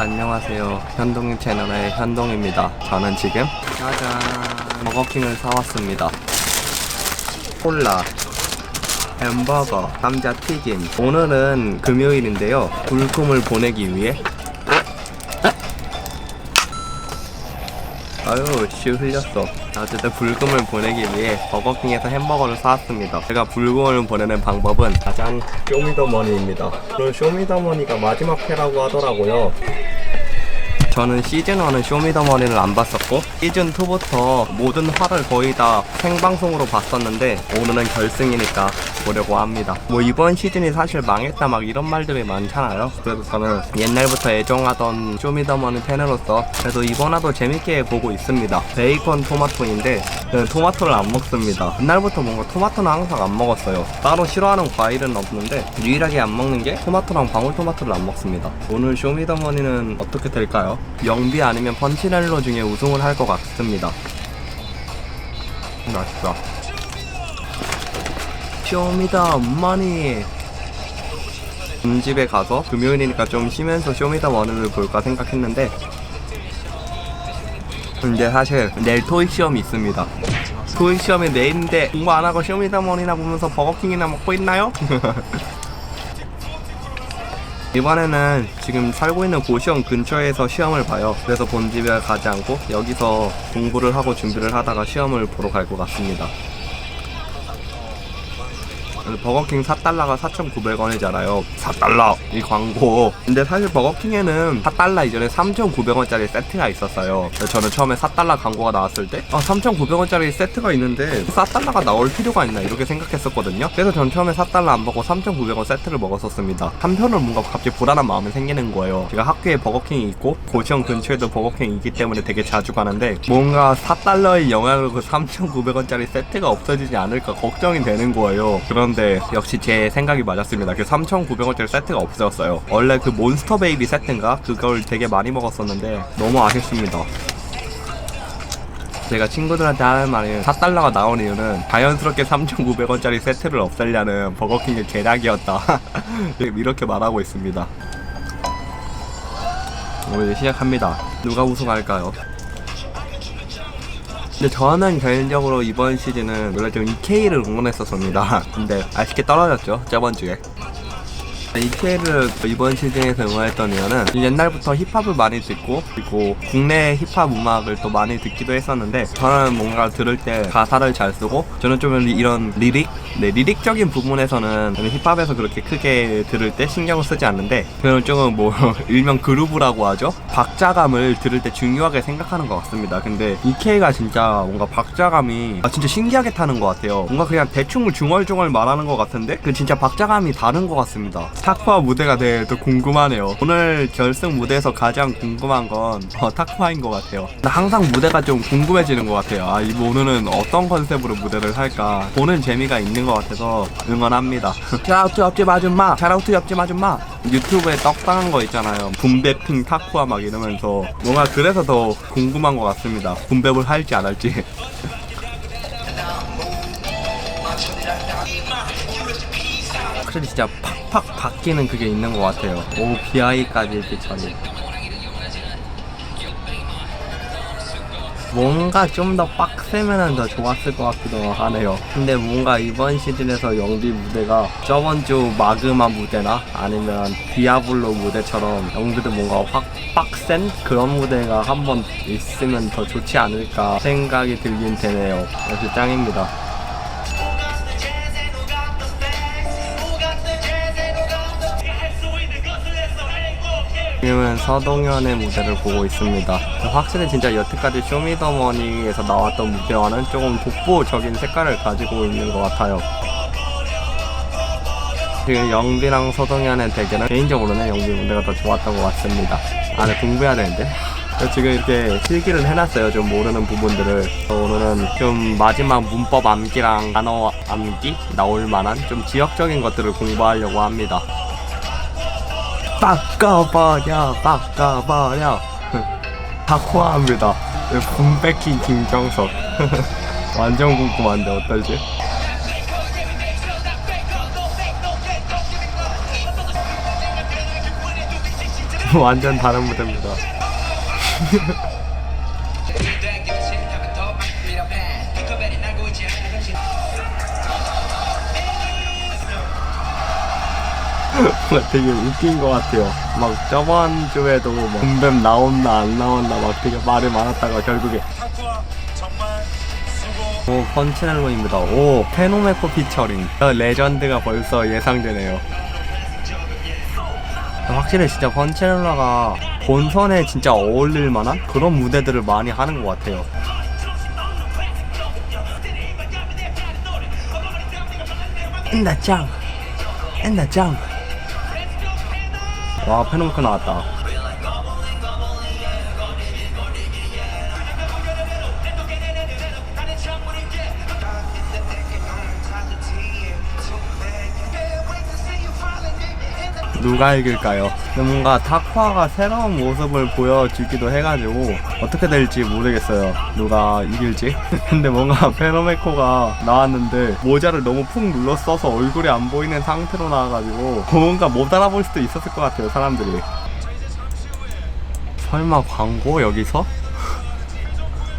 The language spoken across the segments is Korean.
안녕하세요. 현동인 채널의 현동입니다. 저는 지금 짜잔 버거킹을 사왔습니다. 콜라, 햄버거, 감자튀김. 오늘은 금요일인데요. 불금을 보내기 위해 아유 씨 흘렸어. 어쨌든 불금을 보내기 위해 버거킹에서 햄버거를 사왔습니다. 제가 불금을 보내는 방법은 가장 쇼미더머니입니다. 오늘 쇼미더머니가 마지막 회라고 하더라고요 저는 시즌1은 쇼미더머니를 안 봤었고 시즌2부터 모든 화를 거의 다 생방송으로 봤었는데 오늘은 결승이니까 보려고 합니다. 뭐 이번 시즌이 사실 망했다 막 이런 말들이 많잖아요. 그래서 저는 옛날부터 애정하던 쇼미더머니 팬으로서 그래도 이번 화도 재밌게 보고 있습니다. 베이컨 토마토인데 저는 토마토를 안 먹습니다. 옛날부터 뭔가 토마토는 항상 안 먹었어요. 따로 싫어하는 과일은 없는데 유일하게 안 먹는 게 토마토랑 방울토마토를 안 먹습니다. 오늘 쇼미더머니는 어떻게 될까요? 영비 아니면 펀치넬로 중에 우승을 할 것 같습니다. 맛있다. 쇼미더머니. 음집에 가서 금요일이니까 좀 쉬면서 쇼미더머니를 볼까 생각했는데 근데 사실 내일 토익 시험이 있습니다. 토익 시험이 내일인데 공부 안 하고 쇼미더머니나 보면서 버거킹이나 먹고 있나요? 이번에는 지금 살고 있는 고시원 근처에서 시험을 봐요. 그래서 본 집에 가지 않고 여기서 공부를 하고 준비를 하다가 시험을 보러 갈 것 같습니다. 버거킹 4달러가 4,900원이잖아요. 4달러! 이 광고. 근데 사실 버거킹에는 4달러 이전에 3,900원짜리 세트가 있었어요. 저는 처음에 4달러 광고가 나왔을 때, 아, 3,900원짜리 세트가 있는데 4달러가 나올 필요가 있나 이렇게 생각했었거든요. 그래서 전 처음에 4달러 안 먹고 3,900원 세트를 먹었었습니다. 한편으로 뭔가 갑자기 불안한 마음이 생기는 거예요. 제가 학교에 버거킹이 있고 고시원 근처에도 버거킹이 있기 때문에 되게 자주 가는데 뭔가 4달러의 영향으로 그 3,900원짜리 세트가 없어지지 않을까 걱정이 되는 거예요. 그런데 역시 제 생각이 맞았습니다. 그 3,900원짜리 세트가 없어졌어요. 원래 그 몬스터 베이비 세트인가 그걸 되게 많이 먹었었는데 너무 아쉽습니다. 제가 친구들한테 하는 말이 4달러가 나온 이유는 자연스럽게 3,900원짜리 세트를 없애려는 버거킹의 계략이었다. 이렇게 말하고 있습니다. 오늘 시작합니다. 누가 우승할까요? 근데 저는 개인적으로 이번 시즌은 원래 좀 EK를 응원했었습니다. 근데 아쉽게 떨어졌죠 저번 주에. EK를 이번 시즌에서 응원했던 이유는 옛날부터 힙합을 많이 듣고 그리고 국내 힙합 음악을 또 많이 듣기도 했었는데 저는 뭔가 들을 때 가사를 잘 쓰고 저는 좀 이런 리릭 네 리릭적인 부분에서는 저는 힙합에서 그렇게 크게 들을 때 신경을 쓰지 않는데 저는 조금 뭐 일명 그루브라고 하죠? 박자감을 들을 때 중요하게 생각하는 것 같습니다. 근데 EK가 진짜 뭔가 박자감이 아 진짜 신기하게 타는 것 같아요. 뭔가 그냥 대충 중얼중얼 말하는 것 같은데 그 진짜 박자감이 다른 것 같습니다 타쿠아 무대가 되게 또 궁금하네요. 오늘 결승 무대에서 가장 궁금한 건 어, 타쿠아인 것 같아요. 항상 무대가 좀 궁금해지는 것 같아요. 아, 이 오늘은 어떤 컨셉으로 무대를 할까 보는 재미가 있는 것 같아서 응원합니다. 샤라우트 옆집 아줌마, 샤라우트 옆집 아줌마. 유튜브에 떡상한 거 있잖아요. 분배핑 타쿠아 막 이러면서 뭔가 그래서 더 궁금한 것 같습니다. 분배를 할지 안 할지. 확실히 진짜 팍 팍 바뀌는 그게 있는 것 같아요. OBI까지 이렇게 처리. 뭔가 좀 더 빡세면은 더 좋았을 것 같기도 하네요. 근데 뭔가 이번 시즌에서 영비 무대가 저번 주 마그마 무대나 아니면 디아블로 무대처럼 영비도 뭔가 확 빡센 그런 무대가 한번 있으면 더 좋지 않을까 생각이 들긴 되네요. 역시 짱입니다. 지금은 서동현의 무대를 보고 있습니다. 확실히 진짜 여태까지 쇼미더머니에서 나왔던 무대와는 조금 독보적인 색깔을 가지고 있는 것 같아요. 지금 영비랑 서동현의 대결은 개인적으로는 영비 무대가 더 좋았던 것 같습니다. 아, 네, 공부해야 되는데. 지금 이렇게 필기를 해놨어요. 좀 모르는 부분들을. 오늘은 좀 마지막 문법 암기랑 단어 암기 나올 만한 좀 지역적인 것들을 공부하려고 합니다. 바꿔버려 바꿔버려. 다 코아합니다. 분배킹 김정석. 완전 궁금한데 어떨지? 완전 다른 무대입니다. 뭔가 되게 웃긴 것 같아요. 막 저번 주에도 뭐 붐뱀 나온다 안 나온다 막 되게 말이 많았다가 결국에 오 펀치넬로입니다. 오 페노메코 피처링 어, 레전드가 벌써 예상되네요. 확실히 진짜 펀치넬로가 본선에 진짜 어울릴 만한 그런 무대들을 많이 하는 것 같아요. 엔다짱 엔다짱 와 페노메코 나왔다. 누가 이길까요? 뭔가 타쿠아가 새로운 모습을 보여주기도 해가지고 어떻게 될지 모르겠어요. 누가 이길지. 근데 뭔가 페노메코가 나왔는데 모자를 너무 푹 눌러 써서 얼굴이 안 보이는 상태로 나와가지고 뭔가 못 알아볼 수도 있었을 것 같아요, 사람들이. 설마 광고 여기서?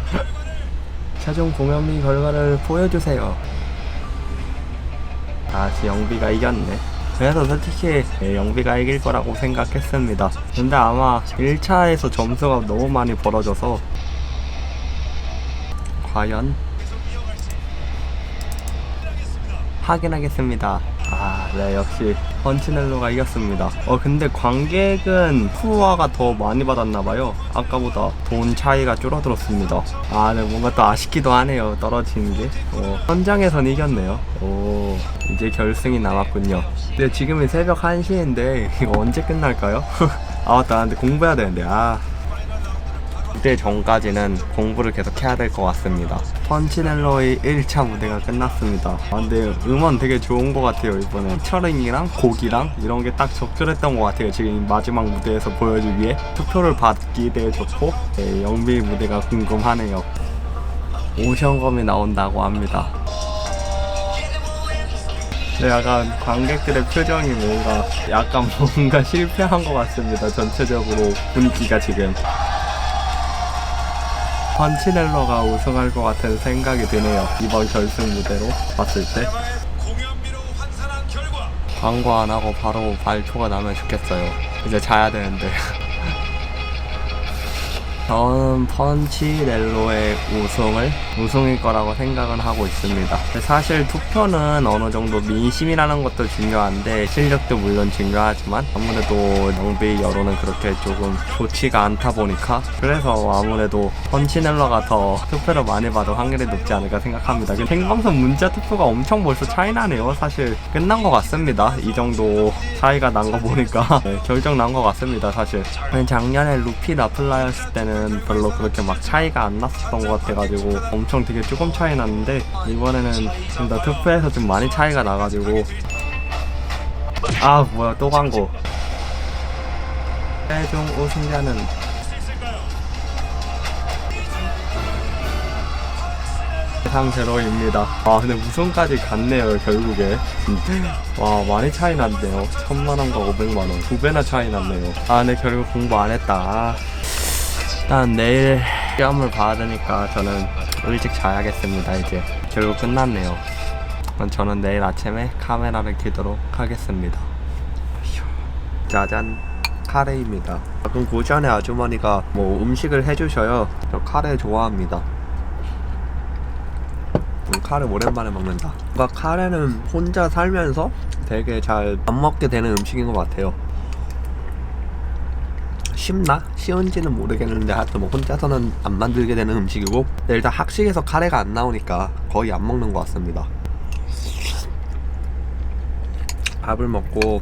최종 공연비 결과를 보여주세요. 다시 영비가 이겼네. 그래서 솔직히 예, 영비가 이길 거라고 생각했습니다. 근데 아마 1차에서 점수가 너무 많이 벌어져서 과연 확인하겠습니다. 아, 네, 역시 펀치넬로가 이겼습니다. 어, 근데 관객은 푸아가 더 많이 받았나봐요. 아까보다 돈 차이가 줄어들었습니다. 아, 네, 뭔가 또 아쉽기도 하네요. 떨어지는 게. 어, 현장에선 이겼네요. 오, 이제 결승이 남았군요. 근데 지금은 새벽 1시인데, 이거 언제 끝날까요? 아, 맞다. 근데 공부해야 되는데, 아. 그때 전까지는 공부를 계속 해야 될 것 같습니다. 펀치넬로의 1차 무대가 끝났습니다. 아, 근데 음원 되게 좋은 것 같아요, 이번에. 철링이랑 곡이랑 이런 게 딱 적절했던 것 같아요. 지금 마지막 무대에서 보여주기에. 투표를 받기 되게 좋고, 네, 영비 무대가 궁금하네요. 오션검이 나온다고 합니다. 네, 약간 관객들의 표정이 뭔가 약간 뭔가 실패한 것 같습니다. 전체적으로 분위기가 지금. 펀치넬러가 우승할 것 같은 생각이 드네요. 이번 결승 무대로 봤을 때. 광고 안 하고 바로 발표가 나면 좋겠어요. 이제 자야 되는데. 저는 펀치넬로의 우승을 우승일 거라고 생각은 하고 있습니다. 사실 투표는 어느 정도 민심이라는 것도 중요한데 실력도 물론 중요하지만 아무래도 영비 여론은 그렇게 조금 좋지가 않다 보니까 그래서 아무래도 펀치넬로가 더 투표를 많이 받을 확률이 높지 않을까 생각합니다. 생방송 문자 투표가 엄청 벌써 차이 나네요. 사실 끝난 것 같습니다. 이 정도 차이가 난 거 보니까 네, 결정 난 것 같습니다. 사실 작년에 루피 라플라였을 때는 별로 그렇게 막 차이가 안 났었던 것 같아가지고 엄청 되게 조금 차이 났는데 이번에는 좀 더 투표에서 좀 많이 차이가 나가지고 아 뭐야 또 광고 최종 우승자는 예상 제로입니다. 아 근데 우승까지 갔네요 결국에. 와 많이 차이 났네요. 천만 원과 오백만 원, 두 배나 차이 났네요. 아 근데 결국 공부 안 했다. 아. 일단 내일 시험을 봐야 되니까 저는 일찍 자야겠습니다 이제. 결국 끝났네요. 저는 내일 아침에 카메라를 켜도록 하겠습니다. 휴. 짜잔. 카레입니다. 가끔 고전의 아주머니가 뭐 음식을 해주셔요. 저 카레 좋아합니다. 음, 카레 오랜만에 먹는다. 뭔가 카레는 혼자 살면서 되게 잘 안 먹게 되는 음식인 것 같아요. 쉽나? 쉬운지는 모르겠는데 하여튼 뭐 혼자서는 안 만들게 되는 음식이고 근데 일단 학식에서 카레가 안 나오니까 거의 안 먹는 것 같습니다. 밥을 먹고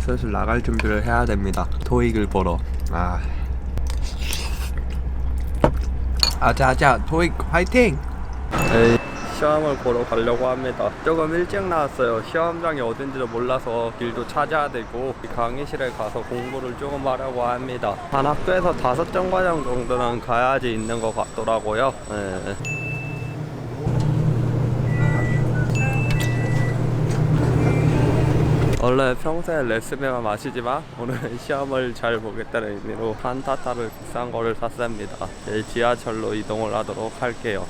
슬슬 나갈 준비를 해야 됩니다. 토익을 보러. 아. 아자아자 토익 화이팅! 에이. 시험을 보러 가려고 합니다. 조금 일찍 나왔어요. 시험장이 어딘지도 몰라서 길도 찾아야 되고 강의실에 가서 공부를 조금 하려고 합니다. 한 학교에서 다섯 정과정 정도는 가야지 있는 것 같더라고요. 네. 원래 평소에 레스베만 마시지만 오늘 시험을 잘 보겠다는 의미로 판타타를 비싼 거를 샀습니다. 내일 지하철로 이동을 하도록 할게요.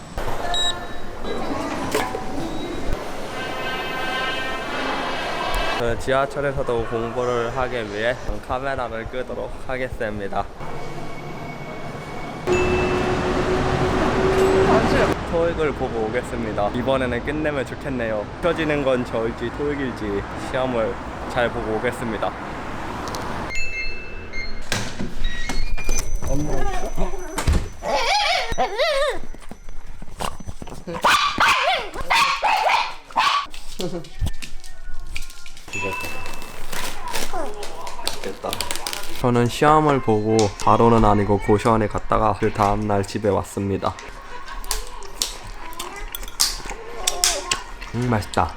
저는 지하철에서도 공부를 하기 위해 카메라를 끄도록 하겠습니다. 토익을 보고 오겠습니다. 이번에는 끝내면 좋겠네요. 펴지는 건 저일지 토익일지 시험을 잘 보고 오겠습니다. 됐다. 저는 시험을 보고 바로는 아니고 고시원에 갔다가 그 다음날 집에 왔습니다. 음 맛있다.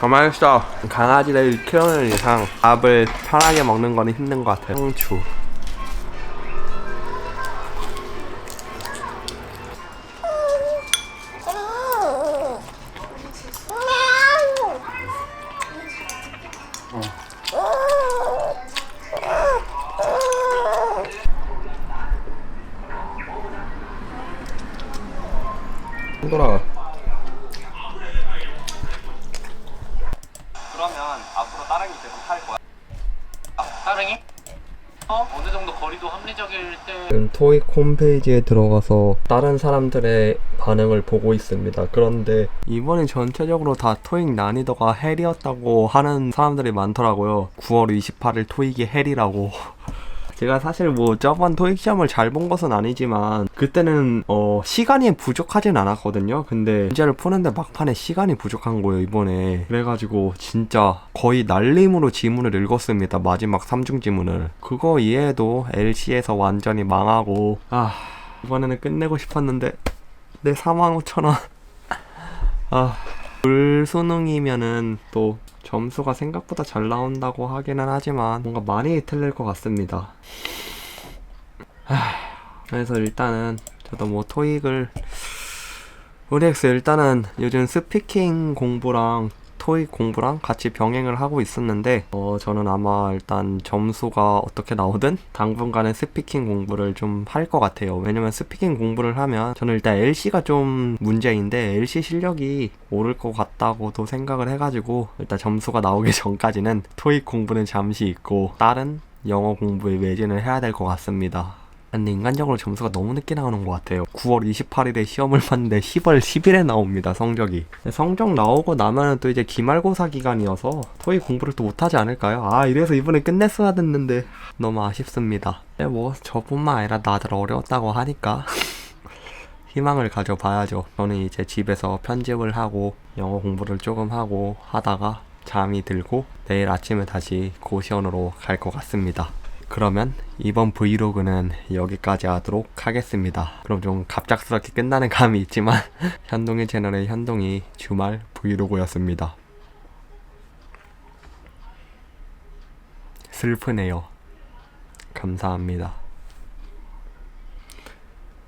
가만히 있어. 강아지를 키우는 이상 밥을 편하게 먹는 거는 힘든 것 같아요. 상추. 앞으로 따릉이 계속 탈 거야? 따릉이? 어? 어느 정도 거리도 합리적일 때 지금 토익 홈페이지에 들어가서 다른 사람들의 반응을 보고 있습니다. 그런데 이번에 전체적으로 다 토익 난이도가 헬이었다고 하는 사람들이 많더라고요. 9월 28일 토익이 헬이라고. 제가 사실 뭐 저번 토익 시험을 잘 본 것은 아니지만 그때는 어 시간이 부족하진 않았거든요. 근데 문제를 푸는데 막판에 시간이 부족한 거예요 이번에. 그래가지고 진짜 거의 날림으로 지문을 읽었습니다. 마지막 3중 지문을. 그거 이해해도 LC에서 완전히 망하고 아 이번에는 끝내고 싶었는데 내 45,000원. 아 불수능이면은 또 점수가 생각보다 잘 나온다고 하기는 하지만 뭔가 많이 틀릴 것 같습니다. 하, 그래서 일단은 저도 뭐 토익을 우리 엑스 일단은 요즘 스피킹 공부랑 토익 공부랑 같이 병행을 하고 있었는데 어 저는 아마 일단 점수가 어떻게 나오든 당분간은 스피킹 공부를 좀 할 것 같아요. 왜냐면 스피킹 공부를 하면 저는 일단 LC가 좀 문제인데 LC 실력이 오를 것 같다고도 생각을 해가지고 일단 점수가 나오기 전까지는 토익 공부는 잠시 잊고 다른 영어 공부에 매진을 해야 될 것 같습니다 근데 인간적으로 점수가 너무 늦게 나오는 것 같아요. 9월 28일에 시험을 봤는데 10월 10일에 나옵니다, 성적이. 성적 나오고 나면은 또 이제 기말고사 기간이어서 토익 공부를 또 못하지 않을까요? 아, 이래서 이번에 끝냈어야 됐는데 너무 아쉽습니다. 근데 뭐 저뿐만 아니라 다들 어려웠다고 하니까 희망을 가져봐야죠. 저는 이제 집에서 편집을 하고 영어 공부를 조금 하고 하다가 잠이 들고 내일 아침에 다시 고시원으로 갈 것 같습니다. 그러면 이번 브이로그는 여기까지 하도록 하겠습니다. 그럼 좀 갑작스럽게 끝나는 감이 있지만 현동의 채널의 현동이 주말 브이로그였습니다. 슬프네요. 감사합니다.